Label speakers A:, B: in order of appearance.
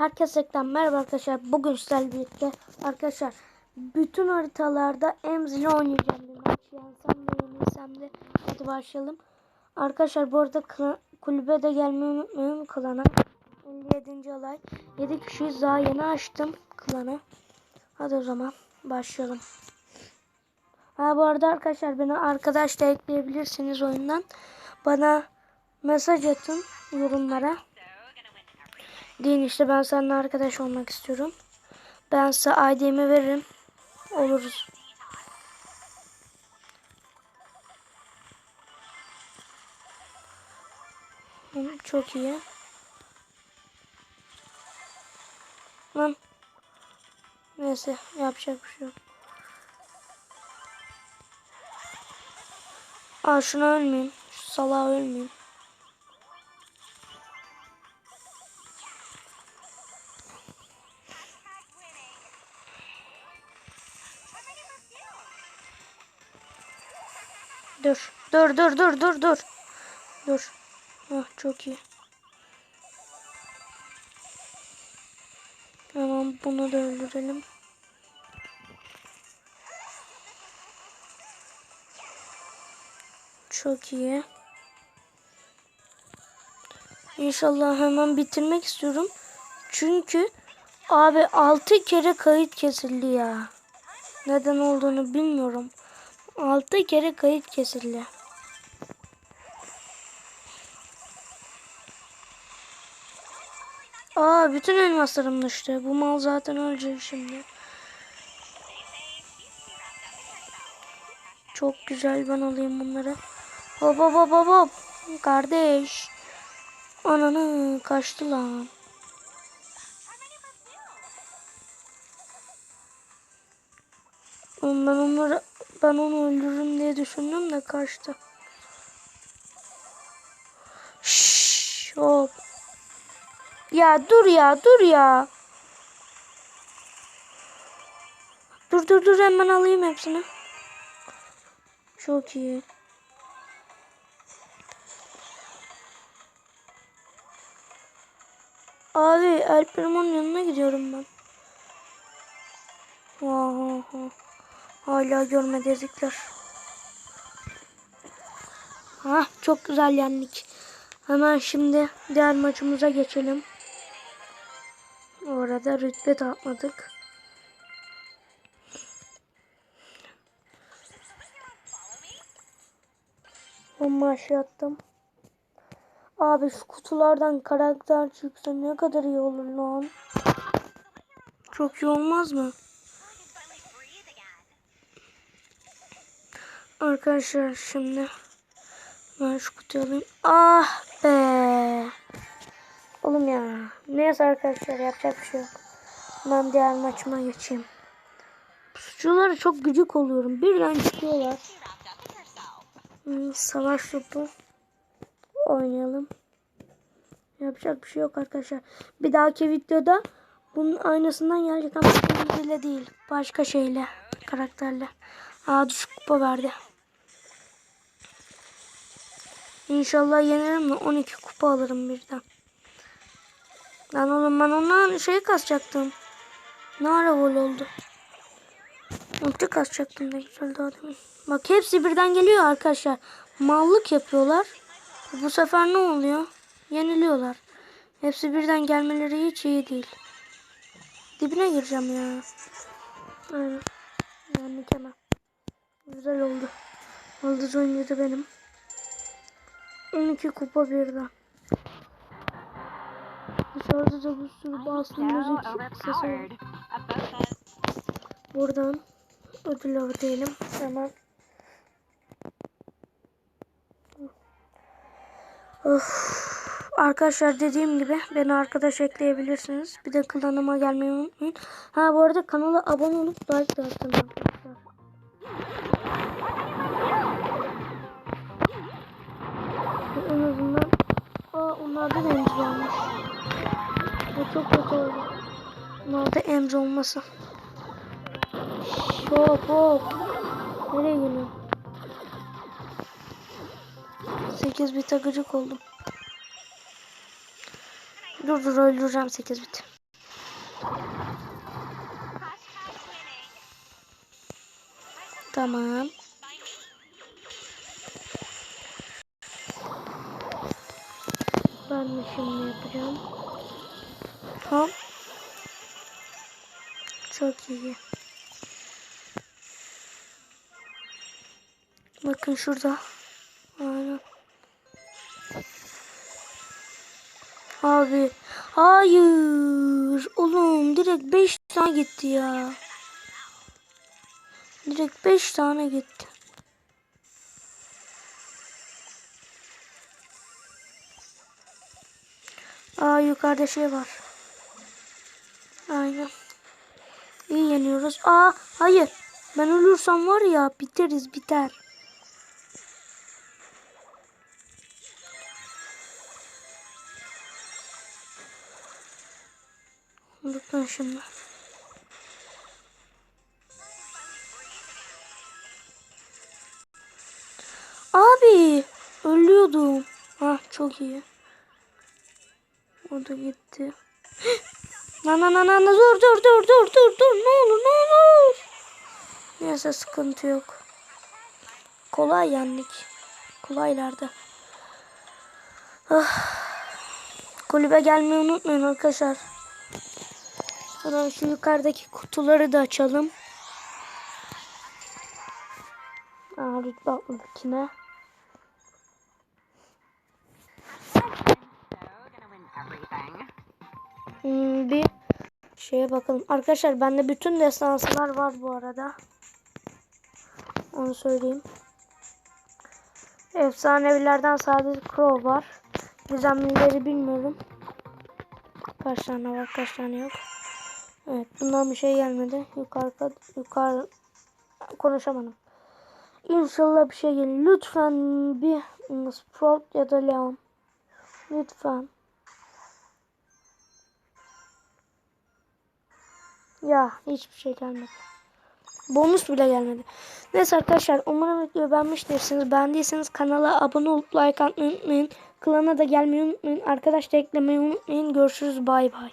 A: Herkese merhaba arkadaşlar. Bugün sizlerle birlikte arkadaşlar bütün haritalarda Emzil'i oynayacağım bir maç. Yensem de yenilsem de hadi başlayalım. Arkadaşlar bu arada kulübe de gelmeyi unutmayın klana. 57. olay. 7 kişiyiz daha yeni açtım klanı. Hadi o zaman başlayalım. Ha bu arada arkadaşlar beni arkadaş da ekleyebilirsiniz oyundan. Bana mesaj atın yorumlara. Deyin işte ben seninle arkadaş olmak istiyorum. Ben size ID'mi veririm. Oluruz. Hı, Çok iyi. Lan. Neyse yapacak bir şey yok. Aa şuna ölmeyeyim. Şu salağa ölmeyeyim. Dur. Dur dur dur dur dur. Hah çok iyi. Tamam bunu da öldürelim. Çok iyi. İnşallah hemen bitirmek istiyorum. Çünkü abi 6 kere kayıt kesildi ya. Neden olduğunu bilmiyorum. 6 kere kayıt kesildi. Aa bütün elmaslarım düştü. Bu mal zaten ölecek şimdi. Çok güzel ben alayım bunları. Hop hop hop hop hop. Kardeş. Ananı kaçtı lan. Ben onları ben onu öldürürüm diye düşündüm de kaçtı. Şşş, hop. Ya dur ya dur ya. Dur dur dur hemen alayım hepsini. Çok iyi. Abi Alper'in yanına gidiyorum ben. Oha. Hala görmedi ezikler. Ha çok güzel yendik. Hemen şimdi diğer maçımıza geçelim. Orada rütbe atmadık. Bomba aşağı attım. Abi şu kutulardan karakter çıksa ne kadar iyi olur lan. Çok iyi olmaz mı? Arkadaşlar şimdi ben şu kutuyu alayım. Ah. Oğlum ya. Neyse arkadaşlar yapacak bir şey yok. Ben diğer maçıma geçeyim. Suçlulara çok gıcık oluyorum. Birden çıkıyorlar. Hmm, savaş topu oynayalım. Yapacak bir şey yok arkadaşlar. Bir dahaki videoda bunun aynısından gelecek ama ile değil. Başka şeyle. Karakterle. Aa düşük kupa verdi. İnşallah yenerim de 12 kupa alırım birden. Lan oğlum ben ondan şey kasacaktım. Ne ara gol oldu. Ulti kasacaktım ne güzel daha demin. Bak hepsi birden geliyor arkadaşlar. Mallık yapıyorlar. Bu sefer ne oluyor? Yeniliyorlar. Hepsi birden gelmeleri hiç iyi değil. Dibine gireceğim ya. Aynen. Yani hemen. Güzel oldu. Yıldız oyuncu benim. 12 kupa birden. Dışarıda da bir sürü baslı müzik sesi var. Buradan ödül ödeyelim. Hemen. Of. Arkadaşlar dediğim gibi beni arkadaş ekleyebilirsiniz. Bir de klanıma gelmeyi unutmayın. Ha bu arada kanala abone olup like de atın arkadaşlar. En azından Aa onlarda da. Bu çok kötü oldu. Nerede Emre olmasa. Hop hop. Nereye gidiyorum? 8 bite gıcık oldum. Dur dur öldüreceğim 8 bit. Tamam. Ben de şimdi yapacağım. Tamam. Çok iyi. Bakın şurada. Aynen. Abi. Hayır. Oğlum direkt 5 tane gitti ya. Direkt 5 tane gitti. Aa yukarıda şey var. Aynen. İyi yeniyoruz. Aa hayır. Ben ölürsem var ya biteriz biter. Bakın şimdi. Abi ölüyordum. Ah çok iyi. O da gitti. Na na na dur dur dur dur dur dur ne olur ne olur. Neyse sıkıntı yok. Kolay yendik. Kolaylarda. Ah. Kulübe gelmeyi unutmayın arkadaşlar. Hemen şu yukarıdaki kutuları da açalım. Aa rütbe atladakine. Hmm, şeye bakalım. Arkadaşlar bende bütün destansılar var bu arada. Onu söyleyeyim. Efsanevilerden sadece Crow var. Gizemlileri bilmiyorum. Kaç tane var kaç tane yok. Evet bundan bir şey gelmedi. Yukarı yukarı konuşamadım. İnşallah bir şey gelir. Lütfen bir Sprout ya da Leon. Lütfen. Ya hiçbir şey gelmedi. Bonus bile gelmedi. Neyse arkadaşlar umarım videoyu beğenmiştirsiniz. Beğendiyseniz kanala abone olup like atmayı unutmayın. Klana da gelmeyi unutmayın. Arkadaş da eklemeyi unutmayın. Görüşürüz bay bay.